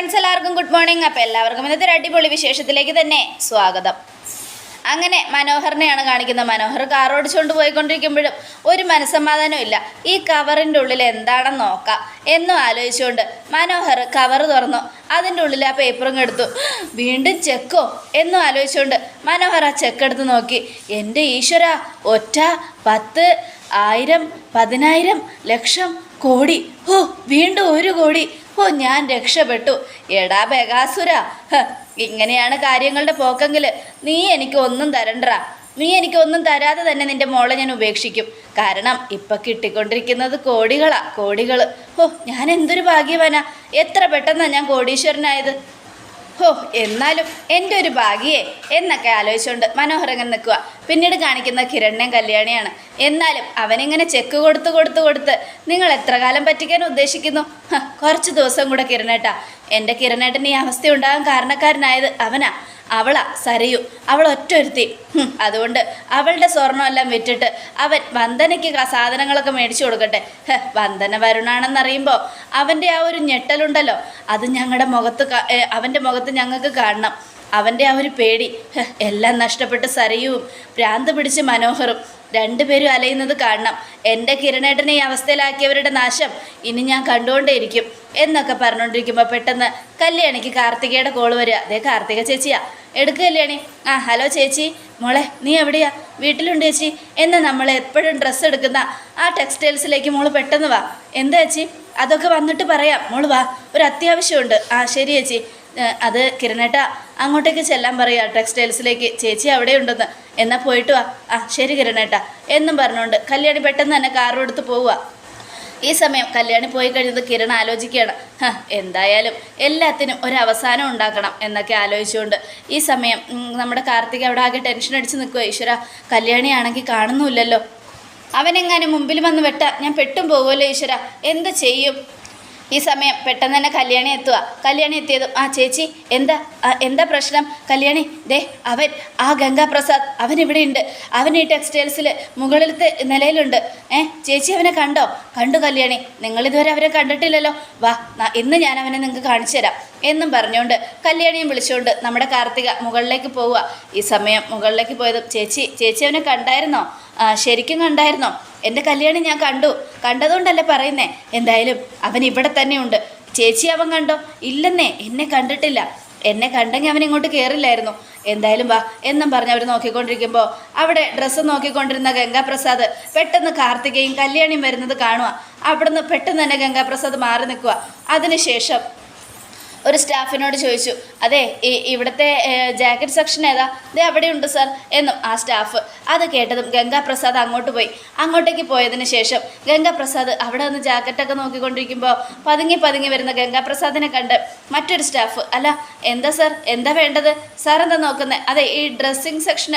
Friends എല്ലാവർക്കും good morning അപ്പോൾ എല്ലാവർക്കും ഇന്നത്തെ ഒരു അടിപൊളി വിശേഷത്തിലേക്ക് തന്നെ സ്വാഗതം. അങ്ങനെ മനോഹറിനെയാണ് കാണിക്കുന്നത്. മനോഹർ കാർ ഓടിച്ചുകൊണ്ട് പോയിക്കൊണ്ടിരിക്കുമ്പോഴും ഒരു മനസ്സമാധാനം ഇല്ല. ഈ കവറിന്റെ ഉള്ളിൽ എന്താണെന്ന് നോക്കാം. എന്നും ആലോചിച്ചുകൊണ്ട് മനോഹർ കവർ തുറന്നു. അതിന്റെ ഉള്ളിൽ ആ പേപ്പറും എടുത്തു. വീണ്ടും ചെക്കോ? എന്നും ആലോചിച്ചുകൊണ്ട് മനോഹർ ആ ചെക്ക് എടുത്ത് നോക്കി. എന്റെ ഈശ്വര ഒറ്റ പത്ത് ആയിരം പതിനായിരം ലക്ഷം കോടി. ഓ വീണ്ടും ഒരു കോടി. ഓ ഞാൻ രക്ഷപ്പെട്ടു. എടാ ബഗാസുര ഇങ്ങനെയാണ് കാര്യങ്ങളുടെ പോക്കെങ്കിൽ നീ എനിക്ക് ഒന്നും തരണ്ട നീ എനിക്ക് ഒന്നും തരാതെ തന്നെ നിന്റെ മോളെ ഞാൻ ഉപേക്ഷിക്കും. കാരണം ഇപ്പൊ കിട്ടിക്കൊണ്ടിരിക്കുന്നത് കോടികളാ കോടികൾ ഓ ഞാൻ എന്തൊരു ഭാഗ്യവാനാ. എത്ര പെട്ടെന്നാ ഞാൻ കോടീശ്വരനായത്. ഹോ എന്നാലും എന്റെ ഒരു ഭാഗ്യേ എന്നൊക്കെ ആലോചിച്ചുകൊണ്ട് മനോഹരങ്ങൻ നിൽക്കുക. പിന്നീട് കാണിക്കുന്ന കിരണ്യൻ കല്യാണിയാണ്. എന്നാലും അവനിങ്ങനെ ചെക്ക് കൊടുത്ത് കൊടുത്ത് കൊടുത്ത് നിങ്ങൾ എത്ര കാലം പറ്റിക്കാൻ ഉദ്ദേശിക്കുന്നു? കുറച്ച് ദിവസം കൂടെ കിരണേട്ടാ എന്റെ കിരണേട്ടൻ ഈ അവസ്ഥ ഉണ്ടാകാൻ കാരണക്കാരനായത് അവനാ. അവളാ സരയു അവൾ ഒറ്റൊരുത്തി. അതുകൊണ്ട് അവളുടെ സ്വർണമെല്ലാം വിറ്റിട്ട് അവൻ വന്ദനയ്ക്ക് സാധനങ്ങളൊക്കെ മേടിച്ചു കൊടുക്കട്ടെ. വന്ദന വരുണാണെന്നറിയുമ്പോൾ അവന്റെ ആ ഒരു ഞെട്ടലുണ്ടല്ലോ. അത് ഞങ്ങളുടെ മുഖത്ത് അവന്റെ മുഖത്ത് ഞങ്ങൾക്ക് കാണണം. അവന്റെ ആ ഒരു പേടി എല്ലാം നഷ്ടപ്പെട്ട് സരയുവും ഭ്രാന്ത് പിടിച്ച് മനോഹറും രണ്ടുപേരും അലയുന്നത് കാണണം. എന്റെ കിരണേട്ടനെ ഈ അവസ്ഥയിലാക്കിയവരുടെ നാശം ഇനി ഞാൻ കണ്ടുകൊണ്ടേയിരിക്കും എന്നൊക്കെ പറഞ്ഞുകൊണ്ടിരിക്കുമ്പോൾ പെട്ടെന്ന് കല്യാണിക്ക് കാർത്തികയുടെ കോൾ വരിക. അതേ കാർത്തിക ചേച്ചിയാ എടുക്കുക ആ ഹലോ ചേച്ചി. മോളെ നീ എവിടെയാ? വീട്ടിലുണ്ട് ചേച്ചി. എന്ന് നമ്മൾ എപ്പോഴും ഡ്രസ്സ് എടുക്കുന്ന ആ ടെക്സ്റ്റൈൽസിലേക്ക് മോൾ പെട്ടെന്ന് വാ. എന്താ ചേച്ചി? അതൊക്കെ വന്നിട്ട് പറയാം. മോൾ വാ. ഒരു അത്യാവശ്യമുണ്ട്. ആ ശരി ചേച്ചി. അത് കിരണേട്ട അങ്ങോട്ടേക്ക് ചെല്ലാൻ പറയുക ടെക്സ്റ്റൈൽസിലേക്ക് ചേച്ചി അവിടെ ഉണ്ടെന്ന്. എന്നാൽ പോയിട്ട് വാ. ആ ശരി കിരണേട്ട. എന്നും പറഞ്ഞുകൊണ്ട് കല്യാണി പെട്ടെന്ന് തന്നെ കാറും എടുത്ത് പോവുക ഈ സമയം കല്യാണി പോയി കഴിഞ്ഞത് കിരൺ ആലോചിക്കുകയാണ്. എന്തായാലും എല്ലാത്തിനും ഒരു അവസാനം ഉണ്ടാക്കണം എന്നൊക്കെ ആലോചിച്ചുകൊണ്ട് ഈ സമയം നമ്മുടെ കാർത്തിക് അവിടെ ആകെ ടെൻഷൻ അടിച്ച് നിൽക്കുക ഈശ്വര കല്യാണിയാണെങ്കിൽ കാണുന്നുമില്ലല്ലോ. അവനെങ്ങാനും മുമ്പിൽ വന്ന് വെട്ട ഞാൻ പെട്ടും പോകുമല്ലോ ഈശ്വര. എന്ത് ചെയ്യും? ഈ സമയം പെട്ടെന്ന് തന്നെ കല്യാണി എത്തുക കല്യാണി എത്തിയതും ആ ചേച്ചി എന്താ എന്താ പ്രശ്നം? കല്യാണി ദേ അവൻ ആ ഗംഗാപ്രസാദ് അവൻ ഇവിടെ ഉണ്ട്. അവൻ ഈ ടെക്സ്റ്റൈൽസിൽ മുകളിലത്തെ നിലയിലുണ്ട്. ഏ ചേച്ചി അവനെ കണ്ടോ? കണ്ടു കല്യാണി. നിങ്ങളിതുവരെ അവരെ കണ്ടിട്ടില്ലല്ലോ. വാ ഇന്ന് ഞാൻ അവനെ നിങ്ങൾക്ക് കാണിച്ചു തരാം. എന്നും പറഞ്ഞുകൊണ്ട് കല്യാണിയും വിളിച്ചുകൊണ്ട് നമ്മുടെ കാർത്തിക മുകളിലേക്ക് പോവുക. ഈ സമയം മുകളിലേക്ക് പോയതും ചേച്ചി ചേച്ചി അവനെ കണ്ടായിരുന്നോ? ശരിക്കും കണ്ടായിരുന്നോ? എന്റെ കല്യാണം ഞാൻ കണ്ടു. കണ്ടതുകൊണ്ടല്ലേ പറയുന്നേ? എന്തായാലും അവൻ ഇവിടെ തന്നെയുണ്ട് ചേച്ചി അവൻ കണ്ടോ? ഇല്ലെന്നേ എന്നെ കണ്ടിട്ടില്ല. എന്നെ കണ്ടെങ്കിൽ അവൻ ഇങ്ങോട്ട് കയറില്ലായിരുന്നു എന്തായാലും വാ എന്നും പറഞ്ഞ് അവർ നോക്കിക്കൊണ്ടിരിക്കുമ്പോൾ അവിടെ ഡ്രസ്സ് നോക്കിക്കൊണ്ടിരുന്ന ഗംഗാപ്രസാദ് പെട്ടെന്ന് കാർത്തികയും കല്യാണിയും വരുന്നത് കാണുക അവിടുന്ന് പെട്ടെന്ന് തന്നെ ഗംഗാപ്രസാദ് മാറി നിൽക്കുക അതിനുശേഷം ഒരു സ്റ്റാഫിനോട് ചോദിച്ചു അതെ ഇവിടുത്തെ ജാക്കറ്റ് സെക്ഷൻ ഏതാ? ദേ അവിടെ ഉണ്ട് സർ എന്നും ആ സ്റ്റാഫ് അത് കേട്ടതും ഗംഗാപ്രസാദ് അങ്ങോട്ട് പോയി. അങ്ങോട്ടേക്ക് പോയതിന് ശേഷം ഗംഗാപ്രസാദ് അവിടെ നിന്ന് ജാക്കറ്റൊക്കെ നോക്കിക്കൊണ്ടിരിക്കുമ്പോൾ പതുങ്ങി പതുങ്ങി വരുന്ന ഗംഗാപ്രസാദിനെ കണ്ട് മറ്റൊരു സ്റ്റാഫ് അല്ല എന്താ സർ? എന്താ വേണ്ടത്? സാർ എന്താ നോക്കുന്നത് അതെ ഈ ഡ്രസ്സിങ് സെക്ഷൻ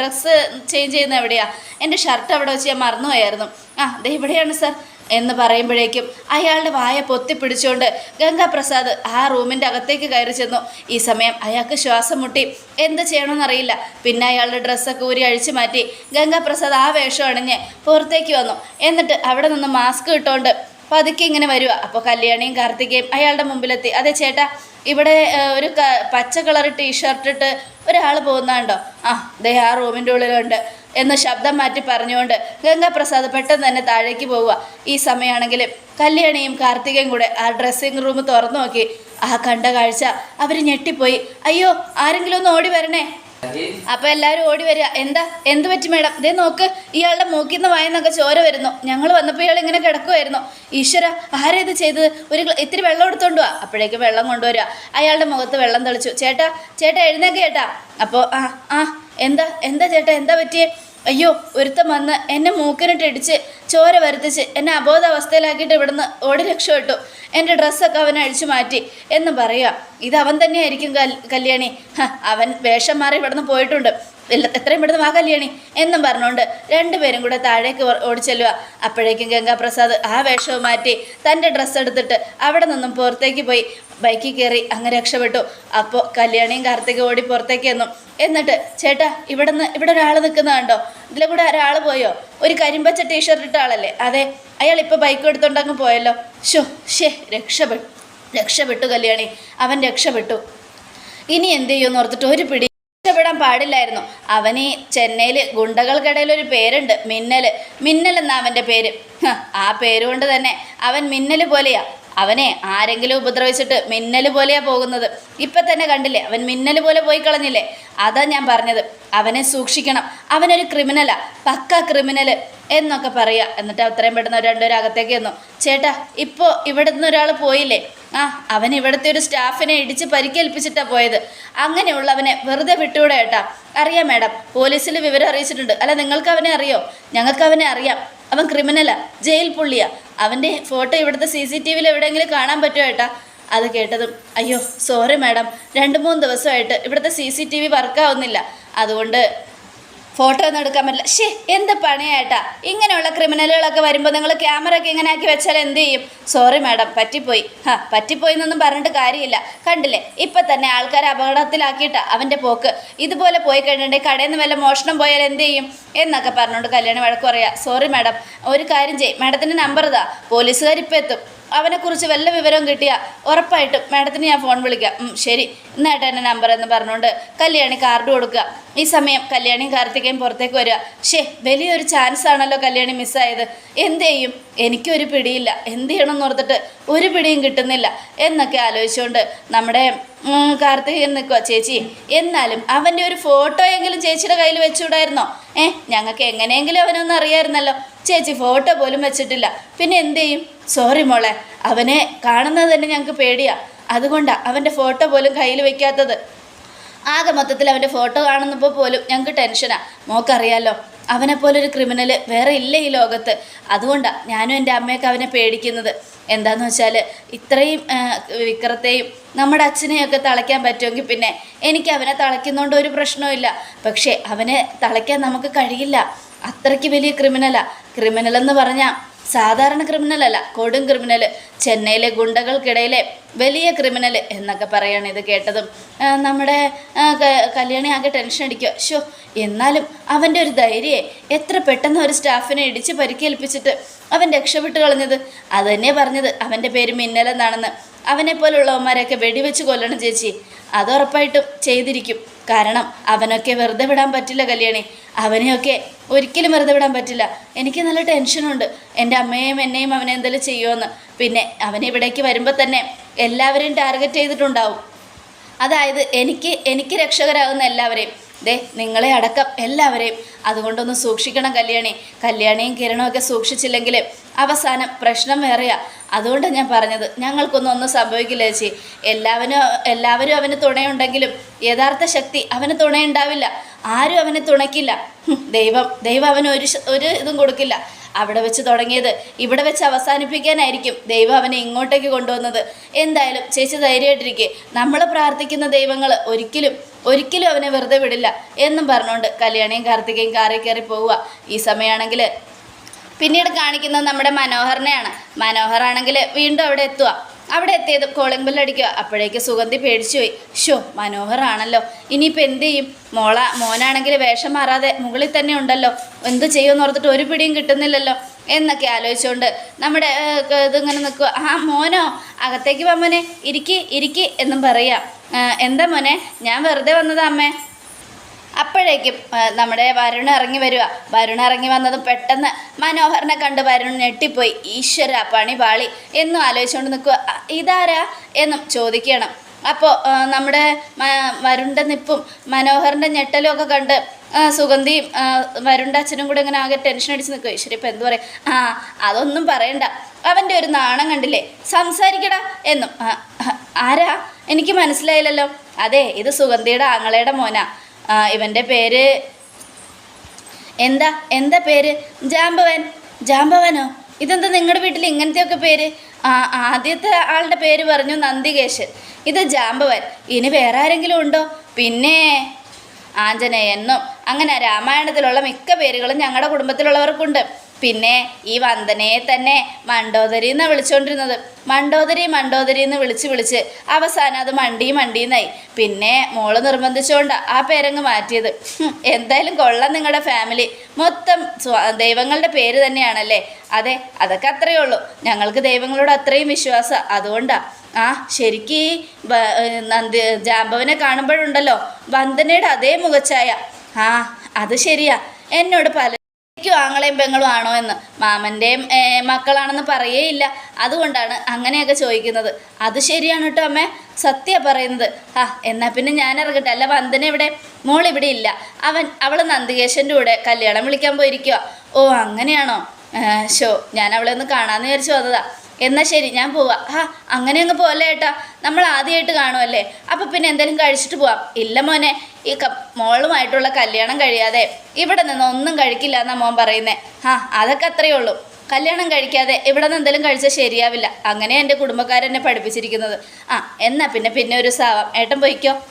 ഡ്രസ്സ് ചേഞ്ച് ചെയ്യുന്ന എവിടെയാണ് എന്റെ ഷർട്ട് അവിടെ വെച്ച് ഞാൻ മറന്നുപോയായിരുന്നു. ആ ദേ ഇവിടെയാണ് സാർ. എന്ന് പറയുമ്പോഴേക്കും അയാളുടെ വായ പൊത്തിപ്പിടിച്ചുകൊണ്ട് ഗംഗാപ്രസാദ് ആ റൂമിന്റെ അകത്തേക്ക് കയറി ചെന്നു. ഈ സമയം അയാൾക്ക് ശ്വാസം മുട്ടി. എന്ത് ചെയ്യണമെന്നറിയില്ല. പിന്നെ അയാളുടെ ഡ്രസ്സൊക്കെ ഊരി അഴിച്ചു മാറ്റി. ഗംഗാപ്രസാദ് ആ വേഷം അണിഞ്ഞ് പുറത്തേക്ക് വന്നു. എന്നിട്ട് അവിടെ നിന്ന് മാസ്ക് ഇട്ടുകൊണ്ട് പതുക്കെ ഇങ്ങനെ വരിക അപ്പോൾ കല്യാണിയും കാർത്തികയും അയാളുടെ മുമ്പിലെത്തി. അതെ ചേട്ടാ ഇവിടെ ഒരു പച്ച കളർ ടീഷർട്ടിട്ട് ഒരാൾ പോകുന്നുണ്ടോ? ആ ദേ ആ റൂമിന്റെ ഉള്ളിലുണ്ട്. എന്ന് ശബ്ദം മാറ്റി പറഞ്ഞുകൊണ്ട് ഗംഗാപ്രസാദ് പെട്ടെന്ന് തന്നെ താഴേക്ക് പോവുക. ഈ സമയമാണെങ്കിൽ കല്യാണിയും കാർത്തികയും കൂടെ ആ ഡ്രസ്സിംഗ് റൂം തുറന്നു നോക്കി. ആ കണ്ട കാഴ്ച അവർ ഞെട്ടിപ്പോയി. അയ്യോ ആരെങ്കിലും ഒന്ന് ഓടി വരണേ? അപ്പൊ എല്ലാവരും ഓടി വരിക. എന്താ? എന്ത് പറ്റി മേഡം? ഇതേ നോക്ക് ഇയാളുടെ മൂക്കിൽ നിന്ന് വായെന്നൊക്കെ ചോര വരുന്നു. ഞങ്ങൾ വന്നപ്പോൾ ഇയാൾ ഇങ്ങനെ കിടക്കുമായിരുന്നു ഈശ്വര ആരാ ഇത് ചെയ്തത്? ഒരു ഇത്തിരി വെള്ളം എടുത്തോണ്ട് വാ. അപ്പോഴേക്ക് വെള്ളം കൊണ്ടുവരിക. അയാളുടെ മുഖത്ത് വെള്ളം തെളിച്ചു. ചേട്ടാ ചേട്ടാ എഴുന്നേക്ക് ചേട്ടാ. അപ്പോൾ ആ ആ എന്താ? എന്താ ചേട്ടാ? എന്താ പറ്റിയേ? അയ്യോ ഒരുത്തം വന്ന് എന്നെ മൂക്കിനിട്ട് ഇടിച്ച് ചോര വരുത്തിച്ച് എന്നെ അബോധാവസ്ഥയിലാക്കിയിട്ട് ഇവിടുന്ന് ഓടി രക്ഷപ്പെട്ടു. എന്റെ ഡ്രസ്സൊക്കെ അവൻ അഴിച്ചു മാറ്റി എന്ന് പറയുക ഇത് അവൻ തന്നെയായിരിക്കും കല്യാണി. അവൻ വേഷം മാറി ഇവിടുന്ന് പോയിട്ടുണ്ട്. എത്രയും പെട്ടെന്ന് വാ കല്യാണി എന്നും പറഞ്ഞുകൊണ്ട് രണ്ടുപേരും കൂടെ താഴേക്ക് ഓടിച്ചെല്ലുക അപ്പോഴേക്കും ഗംഗാപ്രസാദ് ആ വേഷവും മാറ്റി തന്റെ ഡ്രസ്സ് എടുത്തിട്ട് അവിടെ നിന്നും പുറത്തേക്ക് പോയി ബൈക്കിൽ കയറി അങ്ങ് രക്ഷപ്പെട്ടു. അപ്പോൾ കല്യാണിയും കാർത്തിക ഓടി പുറത്തേക്ക് വന്നു എന്നിട്ട് ചേട്ടാ ഇവിടെ നിന്ന് ഇവിടെ ഒരാൾ നിൽക്കുന്ന കണ്ടോ? ഇതിലെ കൂടെ ഒരാൾ പോയോ? ഒരു കരിമ്പച്ച ടീഷർട്ട് ഇട്ട ആളല്ലേ? അതെ അയാൾ ഇപ്പോൾ ബൈക്ക് എടുത്തോണ്ട് അങ്ങ് പോയല്ലോ. ഷോ ഷേ രക്ഷപ്പെട്ടു രക്ഷപ്പെട്ടു കല്യാണി. അവൻ രക്ഷപ്പെട്ടു. ഇനി എന്ത് ചെയ്യുമെന്ന് ഓർത്തിട്ട് ഒരു പിടി രക്ഷപ്പെടാൻ പാടില്ലായിരുന്നു. അവന് ചെന്നൈയിൽ ഗുണ്ടകൾക്കിടയിൽ ഒരു പേരുണ്ട് മിന്നൽ മിന്നൽ എന്നാ അവന്റെ പേര്? ആ പേരുകൊണ്ട് തന്നെ അവൻ മിന്നൽ പോലെയാ. അവനെ ആരെങ്കിലും ഉപദ്രവിച്ചിട്ട് മിന്നൽ പോലെയാ പോകുന്നത്. ഇപ്പം തന്നെ കണ്ടില്ലേ അവൻ മിന്നൽ പോലെ പോയി കളഞ്ഞില്ലേ? അതാ ഞാൻ പറഞ്ഞത്. അവനെ സൂക്ഷിക്കണം. അവനൊരു ക്രിമിനലാ പക്ക ക്രിമിനൽ എന്നൊക്കെ പറയുക എന്നിട്ട് അത്രയും പെട്ടെന്ന് ഒരു രണ്ടുപേരും അകത്തേക്ക് വന്നു ചേട്ടാ ഇപ്പോൾ ഇവിടെ നിന്ന് ഒരാൾ പോയില്ലേ? ആ അവൻ ഇവിടുത്തെ ഒരു സ്റ്റാഫിനെ ഇടിച്ച് പരിക്കേൽപ്പിച്ചിട്ടാണ് പോയത്. അങ്ങനെയുള്ളവനെ വെറുതെ വിട്ടുകൂടെ ഏട്ടാ. അറിയാം മാഡം. പോലീസിൽ വിവരം അറിയിച്ചിട്ടുണ്ട്. അല്ല നിങ്ങൾക്ക് അവനെ അറിയോ? ഞങ്ങൾക്ക് അവനെ അറിയാം. അവൻ ക്രിമിനലാ ജയിൽ പുള്ളിയാ. അവന്റെ ഫോട്ടോ ഇവിടുത്തെ സി സി ടി വിയിൽ എവിടെയെങ്കിലും കാണാൻ പറ്റുമോ ഏട്ടാ? അത് കേട്ടതും അയ്യോ സോറി മാഡം. രണ്ട് മൂന്ന് ദിവസമായിട്ട് ഇവിടുത്തെ സി സി ടി വി വർക്കാവുന്നില്ല അതുകൊണ്ട് ഫോട്ടോ ഒന്നും എടുക്കാൻ പറ്റില്ല. ഷേ എന്ത് പണിയായിട്ടാ? ഇങ്ങനെയുള്ള ക്രിമിനലുകളൊക്കെ വരുമ്പോൾ നിങ്ങൾ ക്യാമറ ഒക്കെ ഇങ്ങനെ ആക്കി വെച്ചാൽ എന്ത് ചെയ്യും? സോറി മാഡം പറ്റിപ്പോയി. ഹാ പറ്റിപ്പോയി എന്നൊന്നും പറഞ്ഞിട്ട് കാര്യമില്ല. കണ്ടില്ലേ? ഇപ്പം തന്നെ ആൾക്കാരെ അപകടത്തിലാക്കിയിട്ടാ അവന്റെ പോക്ക്. ഇതുപോലെ പോയി കഴിഞ്ഞിട്ടുണ്ടെങ്കിൽ കടയിൽ നിന്ന് വല്ല മോഷണം പോയാൽ എന്ത് ചെയ്യും? എന്നൊക്കെ പറഞ്ഞുകൊണ്ട് കല്യാണി വഴക്ക് പറയാം. സോറി മാഡം ഒരു കാര്യം ചെയ്യും. മാഡത്തിന്റെ നമ്പർ ഇതാ. പോലീസുകാർ എത്തും. അവനെക്കുറിച്ച് വല്ല വിവരവും കിട്ടിയാൽ ഉറപ്പായിട്ടും മാഡത്തിന് ഞാൻ ഫോൺ വിളിക്കാം. ശരി. എന്നായിട്ട് എന്റെ നമ്പർ എന്ന് പറഞ്ഞുകൊണ്ട് കല്യാണി കാർഡ് കൊടുക്കുക. ഈ സമയം കല്യാണിയും കാർത്തികയും പുറത്തേക്ക് വരിക. ഷേ വലിയൊരു ചാൻസ് ആണല്ലോ കല്യാണി മിസ്സായത് എന്ത് ചെയ്യും? എനിക്കൊരു പിടിയില്ല. എന്ത് ചെയ്യണമെന്ന് ഓർത്തിട്ട് ഒരു പിടിയും കിട്ടുന്നില്ല. എന്നൊക്കെ ആലോചിച്ചുകൊണ്ട് നമ്മുടെ കാർത്തിക കാർത്തികൻ നിൽക്കുക ചേച്ചി എന്നാലും അവന്റെ ഒരു ഫോട്ടോയെങ്കിലും ചേച്ചിയുടെ കയ്യിൽ വെച്ചുകൂടായിരുന്നോ? ഏഹ് ഞങ്ങൾക്ക് എങ്ങനെയെങ്കിലും അവനൊന്നും അറിയാമായിരുന്നല്ലോ ചേച്ചി ഫോട്ടോ പോലും വെച്ചിട്ടില്ല. പിന്നെ എന്ത് ചെയ്യും? സോറി മോളെ അവനെ കാണുന്നത് തന്നെ ഞങ്ങൾക്ക് പേടിയാ. അതുകൊണ്ടാണ് അവന്റെ ഫോട്ടോ പോലും കയ്യിൽ വെക്കാത്തത്. ആകെ മൊത്തത്തിൽ അവന്റെ ഫോട്ടോ കാണുന്നപ്പോൾ പോലും ഞങ്ങൾക്ക് ടെൻഷനാണ് മോക്കറിയാലോ അവനെപ്പോലൊരു ക്രിമിനൽ വേറെ ഇല്ല ഈ ലോകത്ത്. അതുകൊണ്ടാണ് ഞാനും എന്റെ അമ്മയൊക്കെ അവനെ പേടിക്കുന്നത്. എന്താന്ന് വെച്ചാൽ ഇത്രയും വിക്രത്തെയും നമ്മുടെ അച്ഛനെയൊക്കെ തളയ്ക്കാൻ പറ്റുമെങ്കിൽ പിന്നെ എനിക്ക് അവനെ തളയ്ക്കുന്നതുകൊണ്ട് ഒരു പ്രശ്നവുമില്ല. പക്ഷേ അവനെ തളയ്ക്കാൻ നമുക്ക് കഴിയില്ല. അത്രയ്ക്ക് വലിയ ക്രിമിനലാ. ക്രിമിനൽ എന്ന് പറഞ്ഞാൽ സാധാരണ ക്രിമിനൽ അല്ല കൊടും ക്രിമിനൽ ചെന്നൈയിലെ ഗുണ്ടകൾക്കിടയിലെ വലിയ ക്രിമിനൽ എന്നൊക്കെ പറയാണ് ഇത് കേട്ടതും. നമ്മുടെ കല്യാണി ആകെ ടെൻഷൻ അടിക്കുക ഷോ എന്നാലും അവന്റെ ഒരു ധൈര്യയെ എത്ര പെട്ടെന്ന് ഒരു സ്റ്റാഫിനെ ഇടിച്ച് പരിക്കേൽപ്പിച്ചിട്ട് അവൻ രക്ഷപ്പെട്ട് കളഞ്ഞത്. അത് തന്നെ പറഞ്ഞത് അവന്റെ പേര് മിന്നലെന്നാണെന്ന്. അവനെപ്പോലുള്ളവന്മാരെയൊക്കെ വെടിവെച്ച് കൊല്ലണം ചേച്ചി. അത് ഉറപ്പായിട്ടും ചെയ്തിരിക്കും. കാരണം അവനൊക്കെ വെറുതെ വിടാൻ പറ്റില്ല കല്യാണി. അവനെയൊക്കെ ഒരിക്കലും വെറുതെ വിടാൻ പറ്റില്ല. എനിക്ക് നല്ല ടെൻഷനുണ്ട് എന്റെ അമ്മയും എന്നെയും അവനെ എന്തെങ്കിലും ചെയ്യുമെന്ന് പിന്നെ അവൻ ഇവിടേക്ക് വരുമ്പോൾ തന്നെ എല്ലാവരെയും ടാർഗറ്റ് ചെയ്തിട്ടുണ്ടാവും. അതായത് എനിക്ക് എനിക്ക് രക്ഷകരാകുന്ന എല്ലാവരെയും. ദേ നിങ്ങളെ അടക്കം എല്ലാവരെയും അതുകൊണ്ടൊന്ന് സൂക്ഷിക്കണം കല്യാണി. കല്യാണിയും കിരണവും ഒക്കെ സൂക്ഷിച്ചില്ലെങ്കിൽ അവസാനം പ്രശ്നം വേറെയാ. അതുകൊണ്ട് ഞാൻ പറഞ്ഞത് ഞങ്ങൾക്കൊന്നും ഒന്നും സംഭവിക്കില്ല ചേച്ചി. എല്ലാവരും എല്ലാവരും അവന് തുണയുണ്ടെങ്കിലും യഥാർത്ഥ ശക്തി അവന് തുണയുണ്ടാവില്ല. ആരും അവനെ തുണയ്ക്കില്ല. ദൈവം ദൈവം അവന് ഒരു ഒരു ഇതും കൊടുക്കില്ല. അവിടെ വെച്ച് തുടങ്ങിയത് ഇവിടെ വെച്ച് അവസാനിപ്പിക്കാനായിരിക്കും ദൈവം അവനെ ഇങ്ങോട്ടേക്ക് കൊണ്ടുവന്നത്. എന്തായാലും ചേച്ചി ധൈര്യമായിട്ടിരിക്കെ. നമ്മൾ പ്രാർത്ഥിക്കുന്ന ദൈവങ്ങൾ ഒരിക്കലും ഒരിക്കലും അവനെ വെറുതെ വിടില്ല എന്നും പറഞ്ഞുകൊണ്ട് കല്യാണിയും കാർത്തികയും കാറിൽ കയറി പോവുക. ഈ സമയമാണെങ്കിൽ പിന്നീട് കാണിക്കുന്നത് നമ്മുടെ മനോഹറിനെയാണ്. മനോഹറാണെങ്കിൽ വീണ്ടും അവിടെ എത്തുക. അവിടെ എത്തിയത് കോളിംഗ് ബെല്ലടിക്കുക അപ്പോഴേക്ക് സുഗന്ധി പേടിച്ചു പോയി. ഷോ മനോഹറാണല്ലോ. ഇനിയിപ്പോൾ എന്ത് ചെയ്യും? മോള മോനാണെങ്കിൽ വേഷം മാറാതെ മുകളിൽ തന്നെ ഉണ്ടല്ലോ. എന്ത് ചെയ്യുമെന്ന് ഓർത്തിട്ട് ഒരു പിടിയും കിട്ടുന്നില്ലല്ലോ എന്നൊക്കെ ആലോചിച്ചുകൊണ്ട് നമ്മുടെ ഇതിങ്ങനെ നിൽക്കുക. ആ മോനോ? അകത്തേക്ക് വാ മോനെ. ഇരിക്കി ഇരിക്കി എന്നും പറയാം. "ഏഹ്, എന്താ മോനെ? ഞാൻ വെറുതെ വന്നതാ അമ്മേ. അപ്പോഴേക്കും നമ്മുടെ വരുൺ ഇറങ്ങി വരിക. വരുൺ ഇറങ്ങി വന്നതും പെട്ടെന്ന് മനോഹരനെ കണ്ട് വരുൺ ഞെട്ടിപ്പോയി. ഈശ്വര പണി പാളി. എന്നും ആലോചിച്ചുകൊണ്ട് നിൽക്കുക. "അ, ഇതാരാ എന്നും ചോദിക്കണം. അപ്പോൾ നമ്മുടെ വരുണിന്റെ നിപ്പും മനോഹറിന്റെ ഞെട്ടലും ഒക്കെ കണ്ട് സുഗന്ധിയും വരുണ്ട അച്ഛനും കൂടെ ഇങ്ങനെ ആകെ ടെൻഷൻ അടിച്ച് നിൽക്കുക. ഈശ്വരി ഇപ്പം എന്തു പറയും? ആ അതൊന്നും പറയണ്ട. അവന്റെ ഒരു നാണം കണ്ടില്ലേ? സംസാരിക്കടാ എന്നും. "ആ, ആ, ആരാ? എനിക്ക് മനസ്സിലായില്ലല്ലോ. അതെ ഇത് സുഗന്ധിയുടെ ആങ്ങളയുടെ മോന. ഇവന്റെ പേര് എന്താ? എന്താ പേര്? ജാമ്പവൻ. ജാമ്പവനോ? ഇതെന്താ നിങ്ങളുടെ വീട്ടിൽ ഇങ്ങനത്തെയൊക്കെ പേര്? ആദ്യത്തെ ആളുടെ പേര് പറഞ്ഞു നന്ദികേശൻ. ഇത് ജാമ്പവൻ. ഇനി വേറെ ആരെങ്കിലും ഉണ്ടോ? പിന്നെ ആഞ്ജനേയെന്നും അങ്ങനെ രാമായണത്തിലുള്ള മിക്ക പേരുകളും ഞങ്ങളുടെ കുടുംബത്തിലുള്ളവർക്കുണ്ട്. പിന്നെ ഈ വന്ദനയെ തന്നെ മണ്ടോദരി എന്നാണ് വിളിച്ചുകൊണ്ടിരുന്നത് മണ്ടോദരി മണ്ടോദരി എന്ന് വിളിച്ച് വിളിച്ച് അവസാനം അത് മണ്ടി മണ്ടിന്നായി. പിന്നെ മോൾ നിർബന്ധിച്ചുകൊണ്ട് ആ പേരങ്ങ് മാറ്റിയത്. എന്തായാലും കൊള്ളാം നിങ്ങളുടെ ഫാമിലി. മൊത്തം ദൈവങ്ങളുടെ പേര് തന്നെയാണല്ലേ? അതെ അതൊക്കെ അത്രയേ ഉള്ളൂ. ഞങ്ങൾക്ക് ദൈവങ്ങളോട് അത്രയും വിശ്വാസം. അതുകൊണ്ടാണ് ആ ശരിക്ക് നന്ദി ജാമ്പവനെ കാണുമ്പോഴുണ്ടല്ലോ. വന്ദനയുടെ അതേ മുഖച്ചായ ആ അത് ശരിയാ. എന്നോട് പല എനിക്കും ആങ്ങളെയും പെങ്ങളും ആണോ എന്ന്. മാമന്റെയും മക്കളാണെന്ന് പറയേയില്ല. അതുകൊണ്ടാണ് അങ്ങനെയൊക്കെ ചോദിക്കുന്നത്. അത് ശരിയാണ് കേട്ടോ അമ്മേ. സത്യ പറയുന്നത്. ആ എന്നാൽ പിന്നെ ഞാൻ ഇറങ്ങട്ടെ. അല്ല വന്ദന ഇവിടെ. മോൾ ഇവിടെ ഇല്ല. അവൻ അവൾ നന്ദികേശന്റെ കൂടെ കല്യാണം വിളിക്കാൻ പോയിരിക്കുക ഓ അങ്ങനെയാണോ? ഷോ ഞാൻ അവളെ ഒന്ന് കാണാമെന്ന് വിചാരിച്ചു വന്നതാ. എന്നാൽ ശരി ഞാൻ പോവാം. ആ അങ്ങനെ അങ്ങ് പോലെ ഏട്ടാ? നമ്മൾ ആദ്യമായിട്ട് കാണുമല്ലേ അപ്പം പിന്നെ എന്തെങ്കിലും കഴിച്ചിട്ട് പോവാം. ഇല്ല മോനെ ഈ മോളുമായിട്ടുള്ള കല്യാണം കഴിയാതെ ഇവിടെ നിന്ന് ഒന്നും കഴിക്കില്ല എന്നാ മോൻ പറയുന്നേ. ആ അതൊക്കെ അത്രയേ ഉള്ളൂ. കല്യാണം കഴിക്കാതെ ഇവിടെ നിന്ന് എന്തെങ്കിലും കഴിച്ചാൽ ശരിയാവില്ല. അങ്ങനെ എന്റെ കുടുംബക്കാരെന്നെ പഠിപ്പിച്ചിരിക്കുന്നത്. ആ എന്നാൽ പിന്നെ പിന്നെ ഒരു സാവാം. ഏട്ടൻ പോയിക്കോ?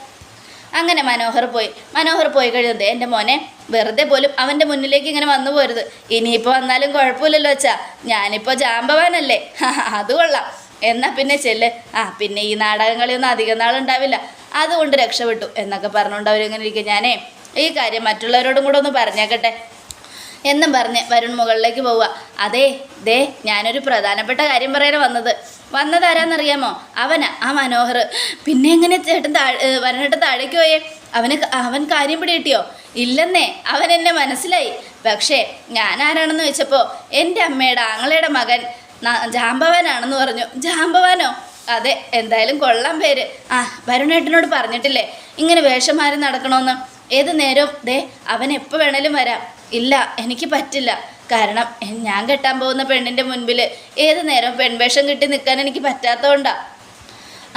അങ്ങനെ മനോഹർ പോയി. മനോഹർ പോയി കഴിയുന്നത് എന്റെ മോനെ വെറുതെ പോലും അവന്റെ മുന്നിലേക്ക് ഇങ്ങനെ വന്നു പോരുത്. ഇനിയിപ്പോൾ വന്നാലും കുഴപ്പമില്ലല്ലോ അച്ഛാ. ഞാനിപ്പോൾ ജാമ്പവാനല്ലേ. അത് കൊള്ളാം. എന്നാൽ പിന്നെ ചെല്ല്. ആ പിന്നെ ഈ നാടകങ്ങളിയൊന്നും അധികം നാളുണ്ടാവില്ല. അതുകൊണ്ട് രക്ഷപ്പെട്ടു എന്നൊക്കെ പറഞ്ഞുകൊണ്ട് അവരിങ്ങനെ ഇരിക്കും. ഞാനേ ഈ കാര്യം മറ്റുള്ളവരോടും കൂടെ ഒന്ന് പറഞ്ഞേക്കട്ടെ. എന്നും പറഞ്ഞ് വരുൺ മുകളിലേക്ക് പോവുക. അതെ ദേ ഞാനൊരു പ്രധാനപ്പെട്ട കാര്യം പറയാൻ വന്നത്. വന്നതാരാന്നറിയാമോ അവനാ ആ മനോഹർ. പിന്നെ എങ്ങനെ ചേട്ടൻ താഴെ താഴേക്ക് പോയേ? അവന് അവൻ കാര്യം പിടികിട്ടിയോ? ഇല്ലെന്നേ അവൻ എന്നെ മനസ്സിലായി. പക്ഷേ ഞാൻ ആരാണെന്ന് വെച്ചപ്പോൾ എന്റെ അമ്മയുടെ ആങ്ങളയുടെ മകൻ ജാമ്പവാനാണെന്ന് പറഞ്ഞു. ജാമ്പവാനോ? അതെ എന്തായാലും കൊള്ളാം പേര്. ആ വരുണേട്ടനോട് പറഞ്ഞിട്ടില്ലേ? ഇങ്ങനെ വേഷം മാറി നടക്കണമെന്ന് ഏത് നേരവും ദേ അവൻ എപ്പോൾ വേണേലും വരാം. ഇല്ല എനിക്ക് പറ്റില്ല. കാരണം ഞാൻ കെട്ടാൻ പോകുന്ന പെണ്ണിന്റെ മുൻപിൽ ഏത് നേരം പെൺവേഷം കിട്ടി നിൽക്കാൻ എനിക്ക് പറ്റാത്തതുകൊണ്ടാ.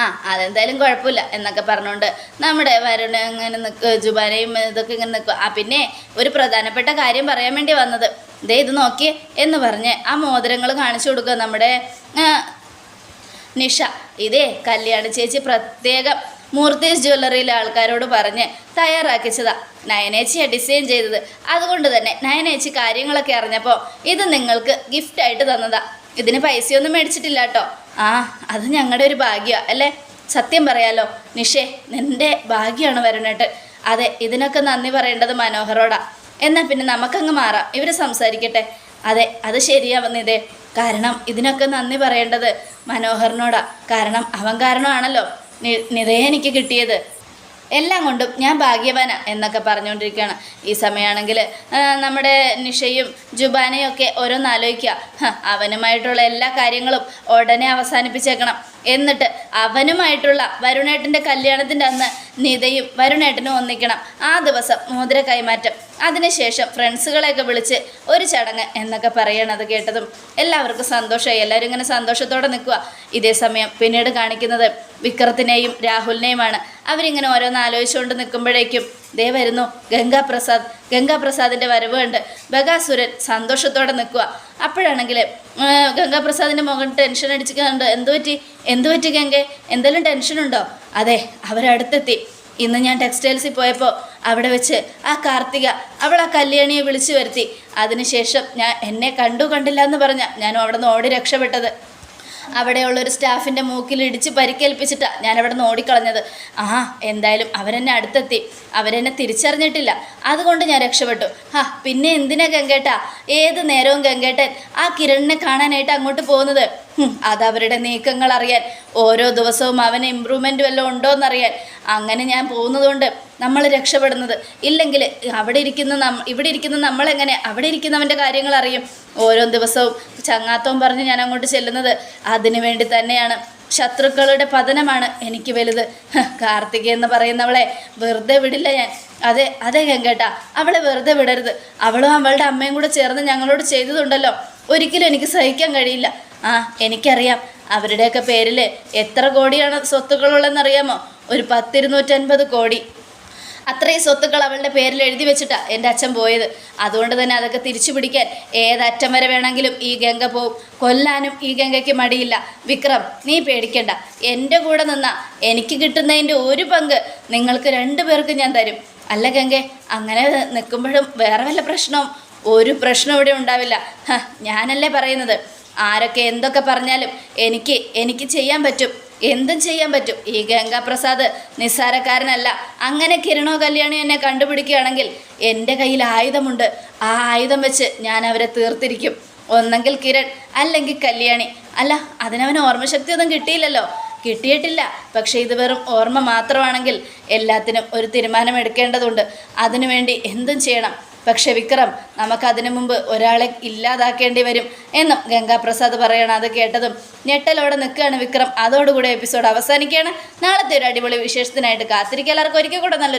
ആ അതെന്തായാലും കുഴപ്പമില്ല എന്നൊക്കെ പറഞ്ഞുകൊണ്ട് നമ്മുടെ വരുണ് ഇങ്ങനെ നിൽക്കുക ജുബാനയും ഇതൊക്കെ ഇങ്ങനെ നിൽക്കുക. ആ പിന്നെ ഒരു പ്രധാനപ്പെട്ട കാര്യം പറയാൻ വേണ്ടി വന്നത്. ദേ ഇത് നോക്കിയേ എന്ന് പറഞ്ഞ് ആ മോതിരങ്ങൾ കാണിച്ചു കൊടുക്കുക നമ്മുടെ നിഷ. ഇതേ കല്യാണ ചേച്ചി പ്രത്യേകം മൂർത്തീസ് ജ്വല്ലറിയിലെ ആൾക്കാരോട് പറഞ്ഞ് തയ്യാറാക്കിച്ചതാ. നയനേച്ചിയാണ് ഡിസൈൻ ചെയ്തത്. അതുകൊണ്ട് തന്നെ നയനേച്ചി കാര്യങ്ങളൊക്കെ അറിഞ്ഞപ്പോൾ ഇത് നിങ്ങൾക്ക് ഗിഫ്റ്റായിട്ട് തന്നതാ. ഇതിന് പൈസയൊന്നും മേടിച്ചിട്ടില്ല കേട്ടോ ആ അത് ഞങ്ങളുടെ ഒരു ഭാഗ്യമാണ് അല്ലേ? സത്യം പറയാലോ നിഷേ നിന്റെ ഭാഗ്യമാണ് വരണേട്ട് അതെ ഇതിനൊക്കെ നന്ദി പറയേണ്ടത് മനോഹരോടാ എന്നാൽ പിന്നെ നമുക്കങ്ങ് മാറാം. ഇവർ സംസാരിക്കട്ടെ. അതെ അത് ശരിയാവുന്നിതേ കാരണം ഇതിനൊക്കെ നന്ദി പറയേണ്ടത് മനോഹറിനോടാ. കാരണം അവൻ കാരണമാണല്ലോ. നി- നിതയെ എനിക്ക് കിട്ടിയത്. എല്ലാം കൊണ്ടും ഞാൻ ഭാഗ്യവാന എന്നൊക്കെ പറഞ്ഞുകൊണ്ടിരിക്കുകയാണ്. ഈ സമയമാണെങ്കിൽ നമ്മുടെ നിഷയും ജുബാനയും ഒക്കെ ഓരോന്ന് ആലോചിക്കുക. അവനുമായിട്ടുള്ള എല്ലാ കാര്യങ്ങളും ഉടനെ അവസാനിപ്പിച്ചേക്കണം. എന്നിട്ട് അവനുമായിട്ടുള്ള വരുണേട്ടന്റെ കല്യാണത്തിന്റെ അന്ന് നിതയും വരുണേട്ടനും ഒന്നിക്കണം. ആ ദിവസം മോതിര കൈമാറ്റം. അതിനുശേഷം ഫ്രണ്ട്സുകളെയൊക്കെ വിളിച്ച് ഒരു ചടങ്ങ് എന്നൊക്കെ പറയണത് കേട്ടതും. എല്ലാവർക്കും സന്തോഷമായി. എല്ലാവരും ഇങ്ങനെ സന്തോഷത്തോടെ നിൽക്കുക. ഇതേ സമയം പിന്നീട് കാണിക്കുന്നത് വിക്രത്തിനെയും രാഹുലിനെയുമാണ്. അവരിങ്ങനെ ഓരോന്ന് ആലോചിച്ചുകൊണ്ട് നിൽക്കുമ്പോഴേക്കും ദേ വരുന്നു ഗംഗാപ്രസാദ്. ഗംഗാപ്രസാദിന്റെ വരവ് കണ്ട് ബഗാസുരൻ സന്തോഷത്തോടെ നിൽക്കുക. അപ്പോഴാണെങ്കിൽ ഗംഗാപ്രസാദിന്റെ മുഖം ടെൻഷൻ അടിച്ചിട്ടുണ്ട് എന്തു പറ്റി? എന്തു ഗംഗെ? എന്തെങ്കിലും ടെൻഷനുണ്ടോ? അതെ അവരടുത്തെത്തി. ഇന്ന് ഞാൻ ടെക്സ്റ്റൈൽസിൽ പോയപ്പോൾ അവിടെ വെച്ച് ആ കാർത്തിക അവൾ ആ കല്യാണിയെ വിളിച്ചു വരുത്തി. അതിനുശേഷം ഞാൻ എന്നെ കണ്ടു കണ്ടില്ല എന്ന് പറഞ്ഞ ഞാനും അവിടെ നിന്ന് ഓടി രക്ഷപ്പെട്ടത്. അവിടെയുള്ളൊരു സ്റ്റാഫിന്റെ മൂക്കിൽ ഇടിച്ച് പരിക്കേൽപ്പിച്ചിട്ടാണ് ഞാൻ അവിടെ നിന്ന് ഓടിക്കളഞ്ഞത്. ആ എന്തായാലും അവരെന്നെ അടുത്തെത്തി. അവരെന്നെ തിരിച്ചറിഞ്ഞിട്ടില്ല. അതുകൊണ്ട് ഞാൻ രക്ഷപ്പെട്ടു. ആ പിന്നെ എന്തിനാ ഗംഗേട്ട? ഏത് നേരവും ഗംഗേട്ടൻ ആ കിരണിനെ കാണാനായിട്ട് അങ്ങോട്ട് പോകുന്നത്? അതവരുടെ നീക്കങ്ങൾ അറിയാൻ ഓരോ ദിവസവും അവന് ഇമ്പ്രൂവ്മെന്റ് വല്ലതും ഉണ്ടോ എന്നറിയാൻ അങ്ങനെ ഞാൻ പോകുന്നതുകൊണ്ട് നമ്മൾ രക്ഷപ്പെടുന്നത്. ഇല്ലെങ്കിൽ അവിടെ ഇരിക്കുന്ന നം ഇവിടെ ഇരിക്കുന്ന നമ്മളെങ്ങനെ അവിടെ ഇരിക്കുന്നവന്റെ കാര്യങ്ങൾ അറിയും. ഓരോ ദിവസവും ചങ്ങാത്തവും പറഞ്ഞ് ഞാൻ അങ്ങോട്ട് ചെല്ലുന്നത് അതിനു വേണ്ടി തന്നെയാണ്. ശത്രുക്കളുടെ പതനമാണ് എനിക്ക് വലുത്. കാർത്തിക എന്ന് പറയുന്നവളെ വെറുതെ വിടില്ല ഞാൻ. അതെ അതെ കേട്ടാ അവളെ വെറുതെ വിടരുത്. അവളും അവളുടെ അമ്മയും കൂടെ ചേർന്ന് ഞങ്ങളോട് ചെയ്തതുണ്ടല്ലോ. ഒരിക്കലും എനിക്ക് സഹിക്കാൻ കഴിയില്ല. ആ എനിക്കറിയാം. അവരുടെയൊക്കെ പേരിൽ എത്ര കോടിയാണ് സ്വത്തുക്കളുള്ളതെന്നറിയാമോ? ഒരു പത്തിരുന്നൂറ്റൻപത് കോടി. അത്രയും സ്വത്തുക്കൾ അവളുടെ പേരിൽ എഴുതി വെച്ചിട്ടാ എന്റെ അച്ഛൻ പോയത്. അതുകൊണ്ട് തന്നെ അതൊക്കെ തിരിച്ചു പിടിക്കാൻ ഏതറ്റം വരെ വേണമെങ്കിലും ഈ ഗംഗ പോവും. കൊല്ലാനും ഈ ഗംഗയ്ക്ക് മടിയില്ല. വിക്രം നീ പേടിക്കണ്ട. എന്റെ കൂടെ നിന്നാ എനിക്ക് കിട്ടുന്നതിന്റെ ഒരു പങ്ക് നിങ്ങൾക്ക് രണ്ടു പേർക്ക് ഞാൻ തരും. അല്ല ഗംഗെ അങ്ങനെ നിൽക്കുമ്പോഴും വേറെ വല്ല പ്രശ്നവും? ഒരു പ്രശ്നം ഇവിടെ ഉണ്ടാവില്ല. ഞാനല്ലേ പറയുന്നത്. ആരൊക്കെ എന്തൊക്കെ പറഞ്ഞാലും എനിക്ക് എനിക്ക് ചെയ്യാൻ പറ്റും. എന്തും ചെയ്യാൻ പറ്റും. ഈ ഗംഗാപ്രസാദ് നിസ്സാരക്കാരനല്ല. അങ്ങനെ കിരണോ കല്യാണി എന്നെ കണ്ടുപിടിക്കുകയാണെങ്കിൽ എന്റെ കയ്യിൽ ആയുധമുണ്ട്. ആ ആയുധം വെച്ച് ഞാൻ അവരെ തീർത്തിരിക്കും. ഒന്നെങ്കിൽ കിരൺ അല്ലെങ്കിൽ കല്യാണി. അല്ല അതിനവന് ഓർമ്മശക്തി ഒന്നും കിട്ടിയില്ലല്ലോ. കിട്ടിയിട്ടില്ല. പക്ഷേ ഇത് വെറും ഓർമ്മ മാത്രമാണെങ്കിൽ എല്ലാത്തിനും ഒരു തീരുമാനമെടുക്കേണ്ടതുണ്ട്. അതിനുവേണ്ടി എന്തും ചെയ്യണം. പക്ഷെ വിക്രം നമുക്കതിനു മുമ്പ് ഒരാളെ ഇല്ലാതാക്കേണ്ടി വരും എന്നും ഗംഗാപ്രസാദ് പറയണം. അത് കേട്ടതും ഞെട്ടലോടെ നിൽക്കുകയാണ് വിക്രം. അതോടുകൂടി എപ്പിസോഡ് അവസാനിക്കുകയാണ്. നാളത്തെ ഒരു അടിപൊളി വിശേഷത്തിനായിട്ട് കാത്തിരിക്കുക. എല്ലാവർക്കും ഒരിക്കൽ കൂടെ നല്ലൊരു